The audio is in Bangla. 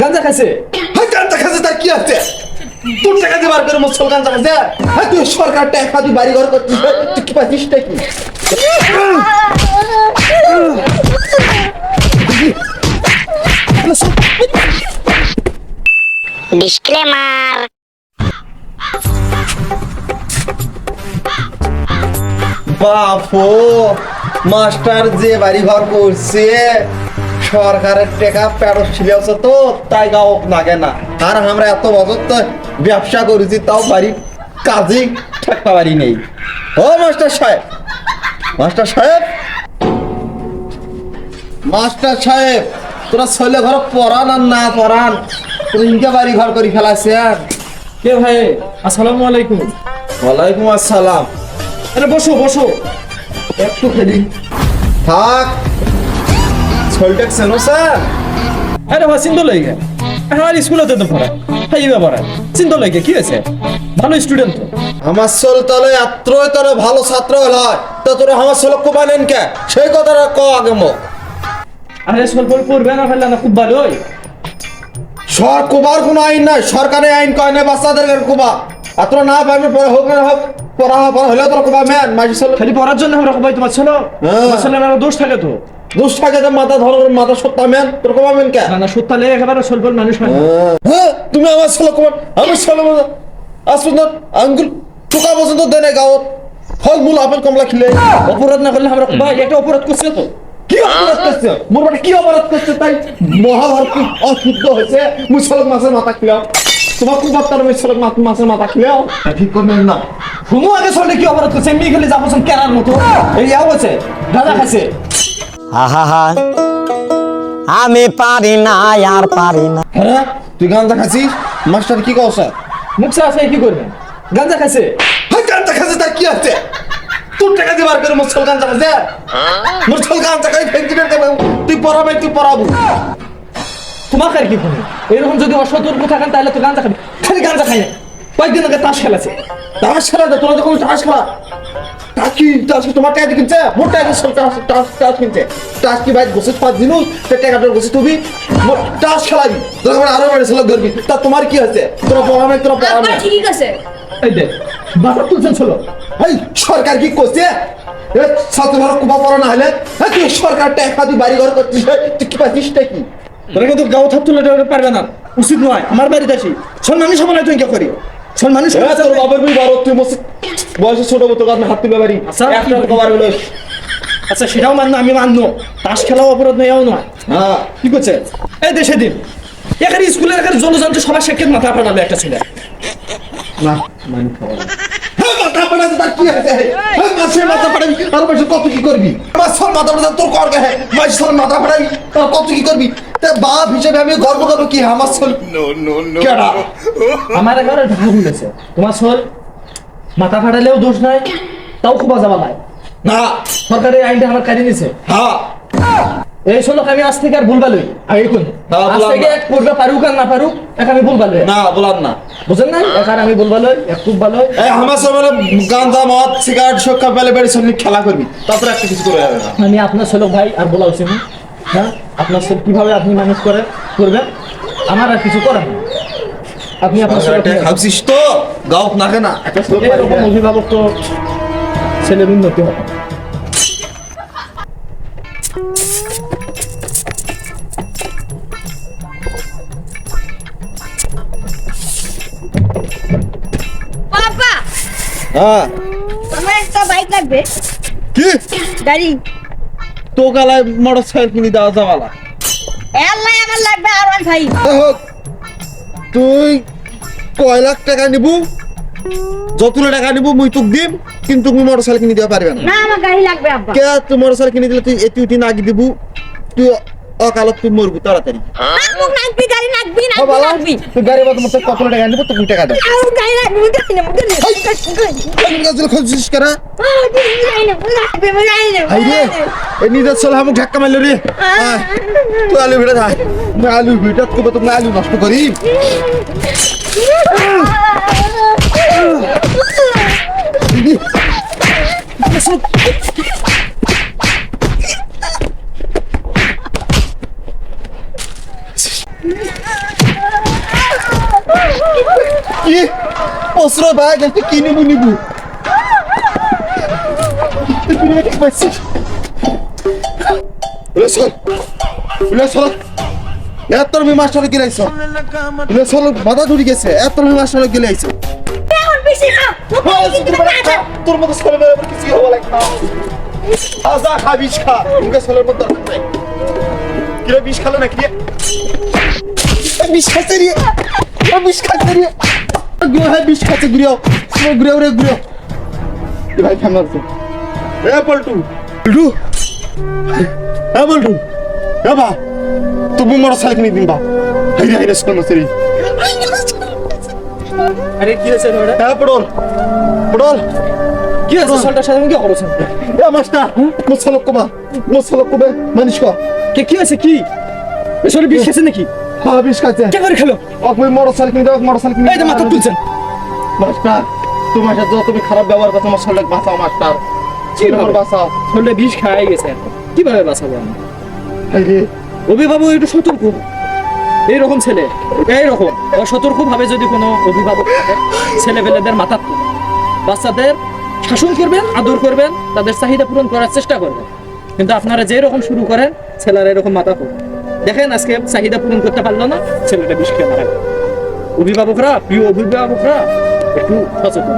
গাঞ্জা খাইছে হ্যাঁ গাঞ্জা খাচ্ছে তার কি আছে। তোর টাকা দিয়ে বার করে মুসল গাঞ্জা খাচ্ছে হ্যাঁ তুই সরকার টাকা তুই বাড়ি ঘর করছিস তুই কি পাচ্ছিস ডিসক্লেমার। বাপো মাস্টার যে বাড়ি ঘর করছে সরকারের টাকা প্যারো ছিলেছে তো তাই গাও লাগে না। আর আমরা এত বছর তো ব্যবসা করেছি তাও বাড়ি কাজে ঠেকতে পারি নেই। ও মাস্টার সাহেব! মাস্টার সাহেব! মাস্টার সাহেব তোরা ছেলে ঘর পড়ান আর না পড়ান ইনকা বাড়ি ঘর করে ফেলাছে আর কে ভাই? আসসালামু আলাইকুম। ওয়ালাইকুম আসসালাম। আরে বসো বসো। একটু খেলি। থাক। স্যার। আরে লাগে। আমার তো পড়া পড়া লাগে কি হয়েছে? ভালো স্টুডেন্ট তো। আমার ছেলে তাহলে এত্রই তোর ভালো ছাত্র হল। তো তোর আমার ছেলে কুবানেন কে? সেই কথাটা ক আগে মো আরে স্কুল পড় পড়বে না ফেললে না খুব ভালোই সর কুবার কোনো আইন নাই সরকারি আইন কয় না বাচ্চাদের কুবা। আর তোরা না পারবে পরে হোক না হোক পড়া পড়া হলে তোর কুবা মেন মাঝি খালি পড়ার জন্য আমরা ভাই তোমার ছিল হ্যাঁ। ছেলে দোষ থাকে তো। যে মাথা মাথা সত্তা মেন। তোর কে? না একেবারে মানুষ হ্যাঁ তুমি আমার ছেলে কুবার আমার ছেলে আজ পর্যন্ত আঙ্গুল টোকা পর্যন্ত দেয় গাঁৱত। ফল মূল আপেল কমলা খিলে। অপরাধ না করলে আমরা ভাই একটা অপরাধ করছে তো। কি অপরাধ করছে? মোর বেটা কি অপরাধ করছে তাই? মহাভারত কি অশুদ্ধ হয়েছে। মুসলমান মাছের মাথা খিলাও। তোমার তার মুসলমান মাছ মাছের মাথা খিলাও। ঠিক করবেন না। শুনো আগে শুনলে কি অপরাধ করছে? এমনি খেলে যাব কেনার মতো। এই যাও আছে। গাঁজা খাইছে। আহা আমি পারি না আর পারি না। হ্যাঁ তুই গান দেখাছিস মাস্টার কি কও স্যার? মুখসা আছে কি করবে? গাঁজা খাইছে হ্যাঁ গান দেখাছিস তার কি আছে? তোর টাকা দিয়ে বার করে মুসল গান দেখাছে মুসল গান দেখাই ফেলতে ফেলতে তুই পড়াবে তুই পড়াবো। তোমাকে আর কি করে এরকম যদি অসতর্ক থাকেন তাহলে তো গাঁজা খাবে। খালি গাঁজা খাই না। কয়েকদিন আগে তাস খেলাছে। তাস খেলা তোরা যখন তাস খেলা? তাস কি? কি? তোমার টাকা কিনছে? টাকা সব কিনছে। কি ভাই? পাঁচ দিন তুমি খেলাবি তোরা আমার আরও বাড়ি ছিল ধরবি। তা তোমার কি আছে তোরা পড়াবে তোরা আব্বা পড়াবে ঠিকই আছে এই দেখ বাজার তুলছেন ছিল এই সরকার কি করছে? এ ছাত্র কুপা পড়া না হলে? হ্যাঁ তুই সরকার টাকা তুই বাড়ি ঘর করছিস হ্যাঁ, তুই কি পাচ্ছিস টা কি? তোরা কিন্তু গাও থাপ তুলে দেওয়া পারবে না উচিত নয়। আমার বাড়িতে আসি। সম্মানী সমানে তুই কে করি। সম্মানী এ, তোর বাবার বই বড় তুই মসজিদ বয়সে ছোট মতো কাজ হাত তুলে বাড়ি? আচ্ছা, একটা কবার হলো আচ্ছা সেটাও মান্য আমি মান্য। তাস খেলাও অপরাধ নয় এও নয়। হ্যাঁ। কি করছে? এই দেশে দিন। এখানে স্কুলের এখানে জলযন্ত্র সবার শিক্ষিত মাথা ফাটাবে একটা ছেলে। না মানে হ্যাঁ মাথা ফাটাতে তার কি আছে? মাছের মাথা পাশে কত কি করবি? মাছের মাথা ফাটা তোর কর হে মাই সর মাথা ফাটাই তার কত কি করবি? তা বাপ হিসেবে আমি গর্ব করব কি? আমার ছেলে কেডা? আমার ভুলেছে তোমার সর মাথা ফাটালেও দোষ নাই তাও খুব যাবা নাই। না। সরকারি আইনটা আমার কাজে নিছে। হ্যাঁ। এই শোনক আমি আজ থেকে আর ভুলবা লই। আগে কোন? আজ থেকে এক পারুক আর না পারুক এক আমি ভুলবা লই। না বলার না। বুঝেন না আর আমি ভুলবা লই এক খুব ভালো এই আমার গাঁজা মদ সিগারেট পেলে বেড়ে সব খেলা করবি। তারপরে একটা কিছু করে যাবে না। আমি আপনার ছেলে ভাই আর বলা উচিত না। হ্যাঁ আপনার ছেলে কীভাবে আপনি ম্যানেজ করে করবেন আমার আর কিছু করার নেই। আপনি আপনার ছেলে খাবছিস তো? গাও না কেনা। একটা অভিভাবক তো ছেলের উন্নতি হবে। হ্যাঁ। আমার একটা বাইক লাগবে। কি? গাড়ি। তো গালায় মোটর কিনে দেওয়া যাওয়ালা আল্লাহ আমার লাগবে আর ওয়ান ফাইভ তুই কয় লাখ টাকা নিবু? যতগুলো টাকা নিবু মুই তোক দিম কিন্তু মুই মোটর সাইকেল কিনে দিতে পারবে না। না আমার গাড়ি লাগবে আব্বা। কে তুই মোটর কিনে দিলে তুই এটি উঠি দিবু? তুই অকালত তুই মরবু তাড়াতাড়ি। নাকবুক নাকবি গাড়ি নাকবি নাকবি বাবা, নাকবি। তুই গাড়ি মতো মতো কতগুলো টাকা নিবু তোকে টাকা দাও আমার গাড়ি লাগবে গাড়ি না গাড়ি আমি গাছগুলো খুঁজছিস কেনা? আই রে এ নিজের চলে আমি ধাক্কা মারলো রে। তুই আলু ভিড়ে থাক আলু ভিড়ে করব তুমি আলু নষ্ট করি। কি? প্রশ্রয় ভাই দেখতে কি নিবু নিবু? মাথা ধরে গেছে এত তুমি মাস্টারে গেলে আইছো। এখন বেশি খা তোর মতো ছেলে মেয়ে কিছু হওয়া লাগে না আজা খা, বিষ খা। মুখে ছেলের মতো কিরে বিষ খালো না কিরে বিষ খাচ্ছে রে বিষ খাচ্ছে রে হ্যাঁ বিষ খাচ্ছে ঘুরিও রে ভাই আছে এ পল্টু পল্টু এ পল্টু এ বা তুমি মোটর সাইকেল কিনে দিন বা হাইরে হাইরে স্কুল মাসে রে আরে কি হয়েছে ওটা হ্যাঁ পড়ল কি হয়েছে সলটার সাথে কি করেছেন এ মাস্টার মুসলক মুসলক মানিস কো কে কি হয়েছে কি এসরে বিষ খেয়েছে নাকি হ্যাঁ বিষ খাচ্ছে কে করে খেলো? আপনি মোটরসাইকেল কিনে দাও মোটরসাইকেল কিনে এই যে মাথা তুলছেন। মাস্টার তোমার সাথে তুমি খারাপ ব্যবহার করছ আমার শরীর বাঁচাও মাস্টার। আমার বাঁচাও। শরীরে বিষ খাই গেছে কীভাবে বাঁচাবো আমি? অভিভাবক একটু সতর্ক। এইরকম ছেলে এইরকম অসতর্ক ভাবে যদি কোনো অভিভাবক থাকে, ছেলেপেলেদের মাথা বাচ্চাদের শাসন করবেন আদর করবেন তাদের চাহিদা পূরণ করার চেষ্টা করবেন। কিন্তু আপনারা যে রকম শুরু করেন ছেলেরা এরকম মাথা তুলে। দেখেন আজকে চাহিদা পূরণ করতে পারল না, ছেলেটা বিষ খেয়ে মারা অভিভাবকরা, প্রিয় অভিভাবকরা, একটু সচেতন।